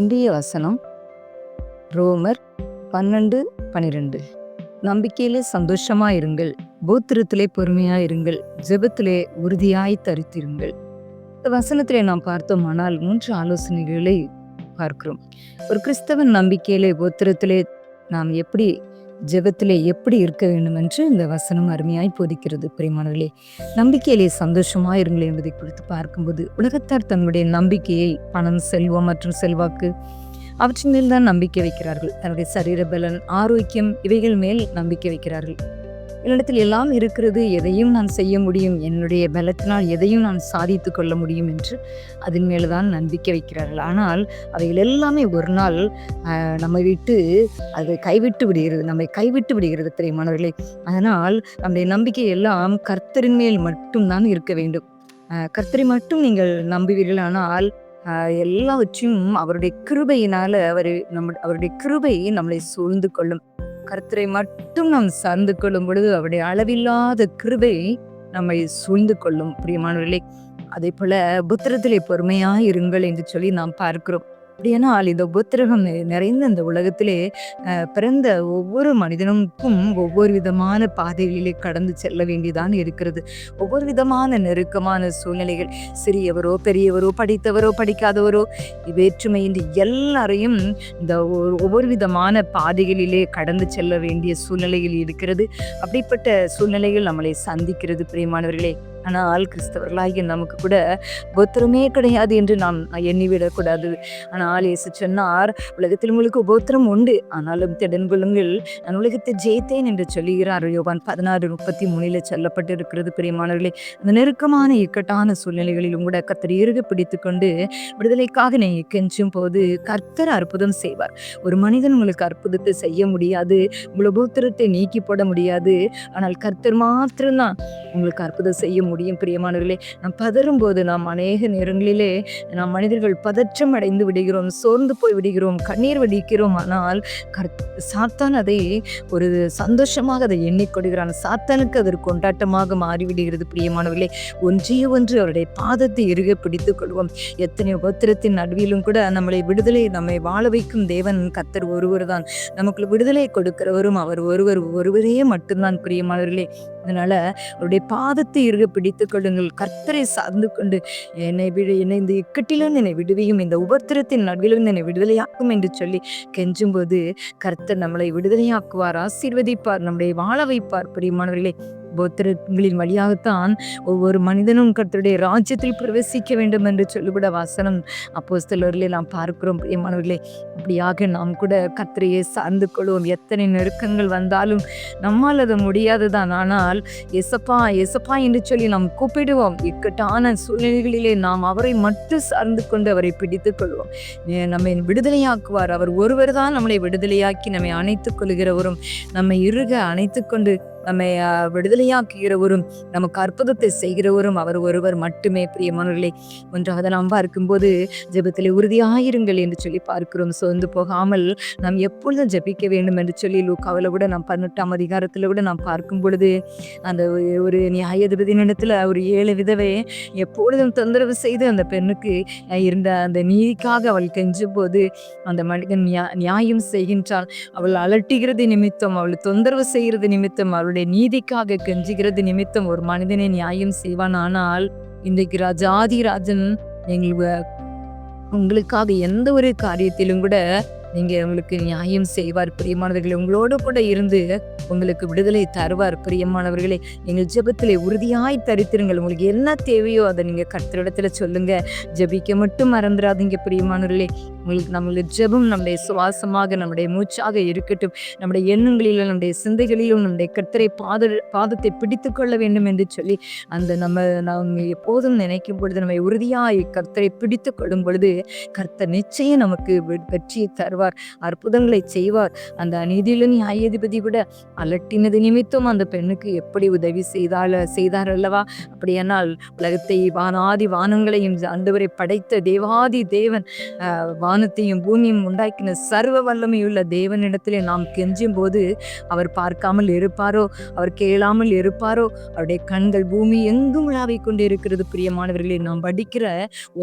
இந்திய வசனம் ரோமர் பன்னெண்டு பன்னிரெண்டு நம்பிக்கையிலே சந்தோஷமா இருங்கள் போத்திரத்திலே பொறுமையா இருங்கள் ஜெபத்திலே உறுதியாய் தரித்திருங்கள். இந்த வசனத்திலே நாம் பார்த்தோமானால் மூன்று ஆலோசனைகளை பார்க்கிறோம். ஒரு கிறிஸ்தவன் நம்பிக்கையிலே போத்திரத்திலே நாம் எப்படி ஜெபத்திலே எப்படி இருக்க வேண்டும் என்று இந்த வசனம் அருமையாய் போதிக்கிறது பிரியமானவர்களே. நம்பிக்கையிலே சந்தோஷமா இருங்கள் என்பதை குறித்து பார்க்கும்போது உலகத்தார் தன்னுடைய நம்பிக்கையை பணம் செல்வம் மற்றும் செல்வாக்கு அவற்றின் மேல் தான் நம்பிக்கை வைக்கிறார்கள். தன்னுடைய சரீர பலன் ஆரோக்கியம் இவைகள் மேல் நம்பிக்கை வைக்கிறார்கள். என்னிடத்தில் எல்லாம் இருக்கிறது எதையும் நான் செய்ய முடியும் என்னுடைய பலத்தினால் எதையும் நான் சாதித்து கொள்ள முடியும் என்று அதன் மேல் தான் நம்பிக்கை வைக்கிறார்கள். ஆனால் அவைகள் எல்லாமே ஒரு நாள் நம்மை விட்டு அது கைவிட்டு விடுகிறது நம்மை கைவிட்டு விடுகிறது தெரியுமானவர்களே? அதனால் நம்முடைய நம்பிக்கை எல்லாம் கர்த்தரின் மேல் மட்டும்தான் இருக்க வேண்டும். கர்த்தரை மட்டும் நீங்கள் நம்புவீர்கள். ஆனால் எல்லாவற்றையும் அவருடைய கிருபையினால அவர் நம்ம அவருடைய கிருபை நம்மளை சூழ்ந்து கொள்ளும். கர்த்தரை மட்டும் நாம் சார்ந்து கொள்ளும் பொழுது அவருடைய அளவில்லாத கிருபை நம்மை சூழ்ந்து கொள்ளும். பிரியமானவர்களே அதே போல புத்திரத்திலே பொறுமையாக இருங்கள் என்று சொல்லி நாம் பார்க்கிறோம். அப்படியானால் இந்த உபத்திரகம் நிறைந்த இந்த உலகத்திலே பிறந்த ஒவ்வொரு மனிதனுக்கும் ஒவ்வொரு விதமான பாதைகளிலே கடந்து செல்ல வேண்டியதான் இருக்கிறது. ஒவ்வொரு விதமான நெருக்கமான சூழ்நிலைகள் சிறியவரோ பெரியவரோ படித்தவரோ படிக்காதவரோ வேற்றுமையின்றி எல்லாரையும் இந்த ஒ- ஒவ்வொரு விதமான பாதைகளிலே கடந்து செல்ல வேண்டிய சூழ்நிலையில் இருக்கிறது. அப்படிப்பட்ட சூழ்நிலைகள் நம்மளை சந்திக்கிறது பிரியமானவர்களே. ஆனால் கிறிஸ்தவர்களாகிய நமக்கு கூட உபத்திரமே கிடையாது என்று நாம் எண்ணிவிடக்கூடாது. ஆனால் இயேசு சொன்னார் உலகத்தில் உங்களுக்கு உபத்திரம் உண்டு. ஆனாலும் திடன் கொள்ளுங்கள். நான் உலகத்தை ஜெயித்தேன் என்று சொல்லுகிறார். யோவான் பதினாறு முப்பத்தி மூணில் சொல்லப்பட்டிருக்கிறது. பிரியமானவர்களே அந்த நெருக்கமான இக்கட்டான சூழ்நிலைகளிலும் கூட கத்தர் இறுக பிடித்து கொண்டு விடுதலைக்காக நீங்க கெஞ்சும் போது கர்த்தர் அற்புதம் செய்வார். ஒரு மனிதன் உங்களுக்கு அற்புதத்தை செய்ய முடியாது உங்களை உபத்திரத்தை நீக்கி போட முடியாது. ஆனால் கர்த்தர் மாத்திரம்தான் உங்களுக்கு அற்புதம் செய்ய முடியும் பிரியமானவர்களே. நாம் பதறும் போது நாம் அநேக நேரங்களிலே நாம் மனிதர்கள் பதற்றம் அடைந்து விடுகிறோம் சோர்ந்து போய் விடுகிறோம் கண்ணீர் வடிக்கிறோம். ஆனால் கர்த் சாத்தான் அதை ஒரு சந்தோஷமாக அதை எண்ணிக்கொடுகிறான் சாத்தானுக்கு அது ஒரு கொண்டாட்டமாக மாறிவிடுகிறது பிரியமானவர்களே. ஒன்றிய ஒன்று அவருடைய பாதத்தை இறுக பிடித்துக் கொள்வோம். எத்தனை உபத்திரத்தின் நடுவிலும் கூட நம்மளை விடுதலை நம்மை வாழ வைக்கும் தேவன் கத்தர் ஒருவர் தான் நமக்கு விடுதலை கொடுக்கிறவரும் அவர் ஒருவர் ஒருவரே மட்டும்தான் பிரியமானவர்களே. அதனால அவருடைய பாதத்தை இருக பிடித்துக் கொள்ளுங்கள். கர்த்தரை சார்ந்து கொண்டு என்னை விடு என்னை இந்த இக்கட்டிலும் என்னை விடுவியும் இந்த உபத்திரத்தின் நடுவிலும் என்னை விடுதலையாக்கும் என்று சொல்லி கெஞ்சும்போது கர்த்தர் நம்மளை விடுதலையாக்குவார் ஆசீர்வதிப்பார் நம்முடைய வாழ வைப்பார். பிரியமானவர்களே போத்திரங்களின் வழியாகத்தான் ஒவ்வொரு மனிதனும் கர்த்தருடைய ராஜ்யத்தில் பிரவேசிக்க வேண்டும் என்று சொல்லிவிட வாசனம் அப்போஸ்தலரிலே நாம் பார்க்கிறோம் பிரியமானவர்களே. அப்படியாக நாம் கூட கர்த்தரையே சார்ந்து கொள்வோம். எத்தனை நெருக்கங்கள் வந்தாலும் நம்மால் அது முடியாதுதான். ஆனால் எசப்பா எசப்பா என்று சொல்லி நாம் கூப்பிடுவோம். இக்கட்டான சூழ்நிலைகளிலே நாம் அவரை மட்டும் சார்ந்து கொண்டு அவரை பிடித்துக் கொள்வோம். நம்மை விடுதலையாக்குவார். அவர் ஒருவர் தான் நம்மளை விடுதலையாக்கி நம்மை அணைத்துக் கொள்கிறவரும் நம்மை இறுக அணைத்துக் கொண்டு நம்மை விடுதலையாக்குகிறவரும் நமக்கு அற்புதத்தை செய்கிறவரும் அவர் ஒருவர் மட்டுமே பிரியமானவர்களே. ஒன்றாக நாம் பார்க்கும்போது ஜெபத்தில் உறுதியாயிருங்கள் என்று சொல்லி பார்க்கிறோம். சோர்ந்து போகாமல் நாம் எப்பொழுதும் ஜெபிக்க வேண்டும் என்று சொல்லி லூக்காவில் கூட நாம் பதினெட்டாம் அதிகாரத்தில் கூட நாம் பார்க்கும் பொழுது அந்த ஒரு- ஒரு நியாயாதிபதியினிடத்தில் ஒரு ஏழு விதவை எப்பொழுதும் தொந்தரவு செய்து அந்த பெண்ணுக்கு இருந்த அந்த நீதிக்காக அவள் கெஞ்சும் போது அந்த மனிதன் நியா- நியாயம் செய்கின்றாள் அவள் அலட்டுகிறது நிமித்தம் அவள் தொந்தரவு செய்கிறது நிமித்தம் அவளுடைய நீதிக்காக கெஞ்சுகிறது நிமித்தம் ஒரு மனிதனை நியாயம் செய்வான். ஆனால் இன்றைக்கு ராஜாதி ராஜன் எங்கள் உங்களுக்காக எந்த ஒரு காரியத்திலும் கூட நீங்க உங்களுக்கு நியாயம் செய்வார். பிரியமானவர்களே உங்களோடு கூட இருந்து உங்களுக்கு விடுதலை தருவார். பிரியமானவர்களே எங்கள் ஜெபத்திலே உறுதியாய் தரித்திருங்கள். உங்களுக்கு என்ன தேவையோ அதை நீங்க கர்த்தரிடத்துல சொல்லுங்க. ஜெபிக்க மட்டும் மறந்துடாதீங்க பிரியமானவர்களே உங்களுக்கு நம்முடைய ஜெபம் நம்முடைய சுவாசமாக நம்முடைய மூச்சாக இருக்கட்டும். நம்முடைய எண்ணங்களிலும் நம்முடைய சிந்தைகளிலும் நம்முடைய கர்த்தரை பாத பாதத்தை பிடித்து கொள்ள வேண்டும் என்று சொல்லி அந்த நம்ம நாம் எப்போதும் நினைக்கும் பொழுது நம்மை உறுதியாய் கர்த்தரை பிடித்து கொள்ளும் பொழுது கர்த்தர் நிச்சயம் நமக்கு வெ- வெற்றியை தருவார் அற்புதங்களை செய்வார். அந்த அநீதியில நியாயாதிபதி விட அலட்டினது நிமித்தம் அந்த பெண்ணுக்கு எப்படி உதவி செய்தால் செய்தார் அல்லவா? அப்படியானால் உலகத்தை வானாதி வானங்களையும் ஆண்டவரை படைத்த தேவாதி தேவன் வானத்தையும் பூமியும் உண்டாக்கின சர்வ வல்லமையுள்ள தேவனிடத்திலே நாம் கெஞ்சும் போது அவர் பார்க்காமல் இருப்பாரோ? அவர் கேளாமல் இருப்பாரோ? அவருடைய கண்கள் பூமி எங்கும் விழாவிக் கொண்டு இருக்கிறது பிரியமானவர்களே நாம் படிக்கிற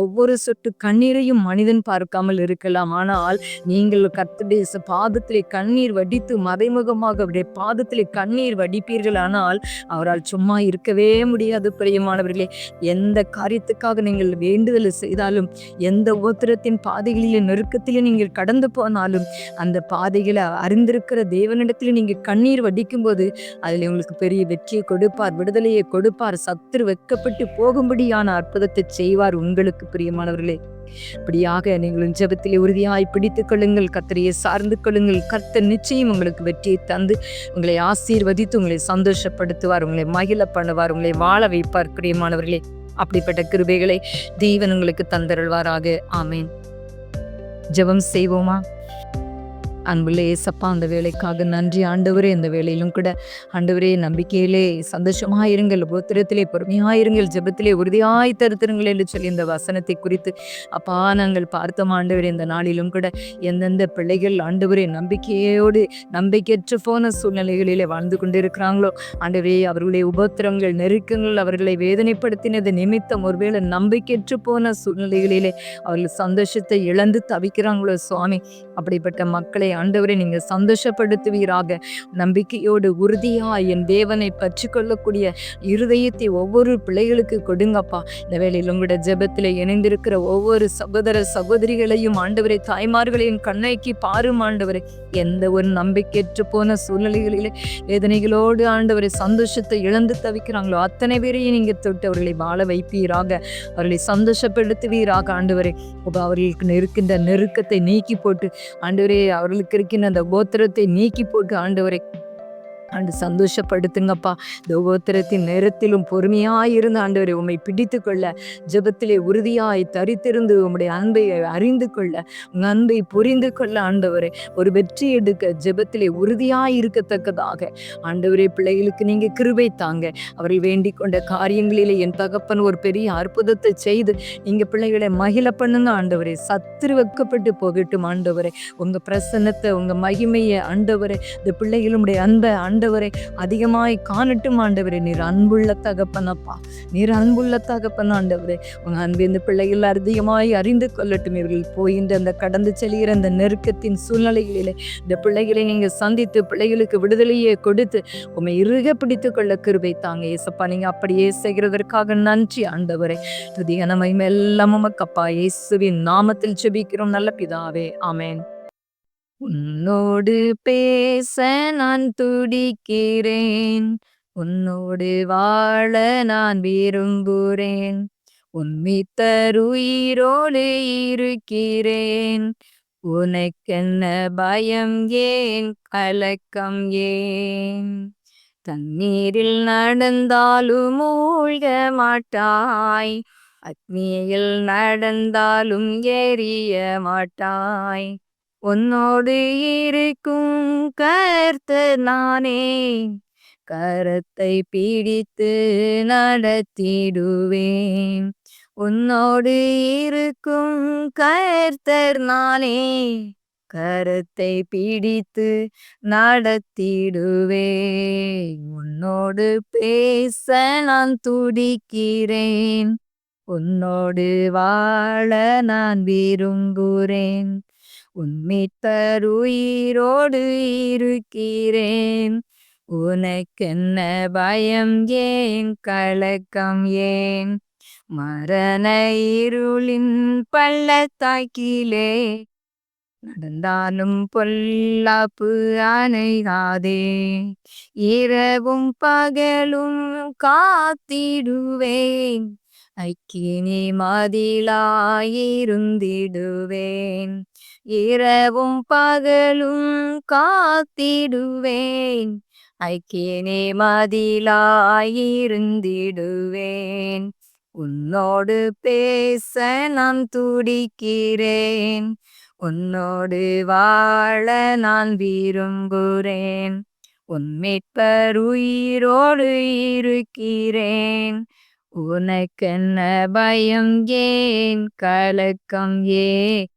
ஒவ்வொரு சொட்டு கண்ணீரையும் மனிதன் பார்க்காமல் இருக்கலாம். ஆனால் நீங்கள் கர்த்தருடைய பாதத்திலே கண்ணீர் வடித்து மறைமுகமாக அவருடைய பாதத்திலே கண்ணீர் வடிப்பீர்கள். ஆனால் அவரால் சும்மா இருக்கவே முடியாது. பிரியமானவர்களே எந்த காரியத்துக்காக நீங்கள் வேண்டுதல் செய்தாலும் எந்த ஓத்திரத்தின் பாதைகளில் நெருக்கத்திலே நீங்கள் கடந்து போனாலும் அந்த பாதைகளை அறிந்திருக்கிற தேவனிடத்தில் நீங்கள் கண்ணீர் வடிக்கும் போது அதில் உங்களுக்கு பெரிய வெற்றியை கொடுப்பார் விடுதலையை கொடுப்பார் சத்துரு வெக்கப்பட்டு போகும்படியான அற்புதத்தை செய்வார் உங்களுக்கு பிரியமானவர்களே. இப்படியாக நீங்கள் ஜபத்திலே உறுதியாய் பிடித்துக் கொள்ளுங்கள் கர்த்தரையை சார்ந்து கொள்ளுங்கள் கர்த்தர் நிச்சயம் உங்களுக்கு வெற்றியை தந்து உங்களை ஆசீர்வதித்து உங்களை சந்தோஷப்படுத்துவார் உங்களை மகிழ பண்ணுவார் உங்களை வாழ வைப்பார் பிரியமானவர்களே. அப்படிப்பட்ட கிருபைகளை தேவன் உங்களுக்கு தந்தருள்வாராக. ஆமேன். ஜெபம் செய்வோமா அன்புள்ள ஏசப்பா அந்த வேலைக்காக நன்றி. ஆண்டவரே இந்த வேலையிலும் கூட ஆண்டவரே நம்பிக்கையிலே சந்தோஷமாயிருங்கள் உபத்திரத்திலே பொறுமையாயிருங்கள் ஜெபத்திலே உறுதியாய் தருத்திருங்கள் என்று சொல்லி இந்த வசனத்தை குறித்து அப்பா நாங்கள் பார்த்தோம். ஆண்டவரே இந்த நாளிலும் கூட எந்தெந்த பிள்ளைகள் ஆண்டவரே நம்பிக்கையோடு நம்பிக்கையற்று போன சூழ்நிலைகளிலே வாழ்ந்து கொண்டிருக்கிறாங்களோ ஆண்டவரே அவர்களுடைய உபத்திரங்கள் நெருக்கங்கள் அவர்களை வேதனைப்படுத்தினது நிமித்தம் ஒருவேளை நம்பிக்கையற்று போன சூழ்நிலைகளிலே அவர்கள் சந்தோஷத்தை இழந்து தவிக்கிறாங்களோ சுவாமி. அப்படிப்பட்ட மக்களை ஆண்டவரை நீங்கள் சந்தோஷப்படுத்துவீராக. நம்பிக்கையோடு உறுதியாக என் தேவனை பற்றி கொள்ளக்கூடிய இருதயத்தை ஒவ்வொரு பிள்ளைகளுக்கு கொடுங்கப்பா. இந்த வேளையில் உங்களோட ஜெபத்தில் இணைந்திருக்கிற ஒவ்வொரு சகோதர சகோதரிகளையும் ஆண்டவரை தாய்மார்களையும் கண்ணைக்கு பாரும் ஆண்டவரை. எந்த ஒரு நம்பிக்கையற்று போன சூழ்நிலைகளிலே வேதனைகளோடு ஆண்டவரை சந்தோஷத்தை இழந்து தவிக்கிறாங்களோ அத்தனை பேரையும் நீங்கள் தொட்டு அவர்களை வாழ வைப்பீராக. அவர்களை சந்தோஷப்படுத்துவீராக ஆண்டவரை. அவர்களுக்கு இருக்கின்ற நெருக்கத்தை நீக்கி போட்டு ஆண்டவரே அவர்களுக்கு இருக்கிற அந்த கோத்திரத்தை நீக்கி போட்டு ஆண்டவரை ஆண்டு சந்தோஷப்படுத்துங்கப்பா. இந்த உபத்திரத்தின் நேரத்திலும் பொறுமையாயிருந்து ஆண்டவரை உம்மை பிடித்து கொள்ள ஜபத்திலே உறுதியாய் தரித்திருந்து உம்முடைய அன்பை அறிந்து கொள்ள உங்க அன்பை புரிந்து கொள்ள ஆண்டவரே ஒரு வெற்றி எடுக்க ஜபத்திலே உறுதியாய் இருக்கத்தக்கதாக. ஆண்டவரே பிள்ளைகளுக்கு நீங்க கிருபை தாங்க. அவரை வேண்டிக் கொண்ட காரியங்களிலே என் தகப்பன் ஒரு பெரிய அற்புதத்தை செய்து நீங்க பிள்ளைகளை மகிழ பண்ணுங்க ஆண்டவரே. சத்துரு வைக்கப்பட்டு போகட்டும் ஆண்டவரே. உங்க பிரசன்னத்தை உங்க மகிமையை ஆண்டவரை இந்த பிள்ளைகளுடைய அன்பை ஆண்டவரை அதிகமாய் காணட்டும் ஆண்டவரே. நீர் அன்புள்ள தகப்பனப்பா நீர் அன்புள்ள தகப்பன் ஆண்டவரே. உங்கள் அன்பு இந்த பிள்ளைகள் அதிகமாய் அறிந்து கொள்ளட்டும். இவர்கள் போகின்ற அந்த கடந்து செல்கிற அந்த நெருக்கத்தின் சூழ்நிலைகளிலே இந்த பிள்ளைகளை நீங்கள் சந்தித்து பிள்ளைகளுக்கு விடுதலையே கொடுத்து உண்மை இறுக பிடித்து கொள்ள கிருபை தாங்க. ஏசப்பா நீங்க அப்படியே செய்கிறதற்காக நன்றி ஆண்டவரே. துதிய நம்ம எல்லாம் உமக்கப்பா இயேசுவின் நாமத்தில் செபிக்கிறோம் நல்ல பிதாவே. ஆமேன். உன்னோடு பேச நான் துடிக்கிறேன். உன்னோடு வாழ நான் விரும்புகிறேன் உன்மித்தருயிரோடு இருக்கிறேன். உனக்கென்ன பயம்? ஏன் கலக்கம்? ஏன்? தண்ணீரில் நடந்தாலும் மூழ்க மாட்டாய். அக்னியில் நடந்தாலும் எரிய மாட்டாய். உன்னோடு இருக்கும் கர்த்தர் நானே. கரத்தை பிடித்து நடத்திடுவேன். உன்னோடு இருக்கும் கர்த்தர் நானே. கரத்தை பிடித்து நடத்திடுவேன். உன்னோடு பேச நான் துடிக்கிறேன். உன்னோடு வாழ நான் விரும்புகிறேன். உன்மித்தருயிரோடு இருக்கிறேன். உனக்கென்ன பயம்? ஏன் கலக்கம்? ஏன்? மரண இருளின் பள்ளத்தாக்கிலே நடந்தாலும் பொல்லாப்பு அணைகாதே இரவும் பகலும் காத்திடுவேன். ஐக்கினி மதிலாயிருந்திடுவேன். இரவும் பகலும் காத்திடுவேன். ஐக்கியனே மதிலாயிருந்திடுவேன். உன்னோடு பேச நான் துடிக்கிறேன். உன்னோடு வாழ நான் விரும்புகிறேன். உன் மீட்பர் உயிரோடு இருக்கிறேன். உனக்கென்ன பயம்? ஏன் கலக்கம்? ஏன்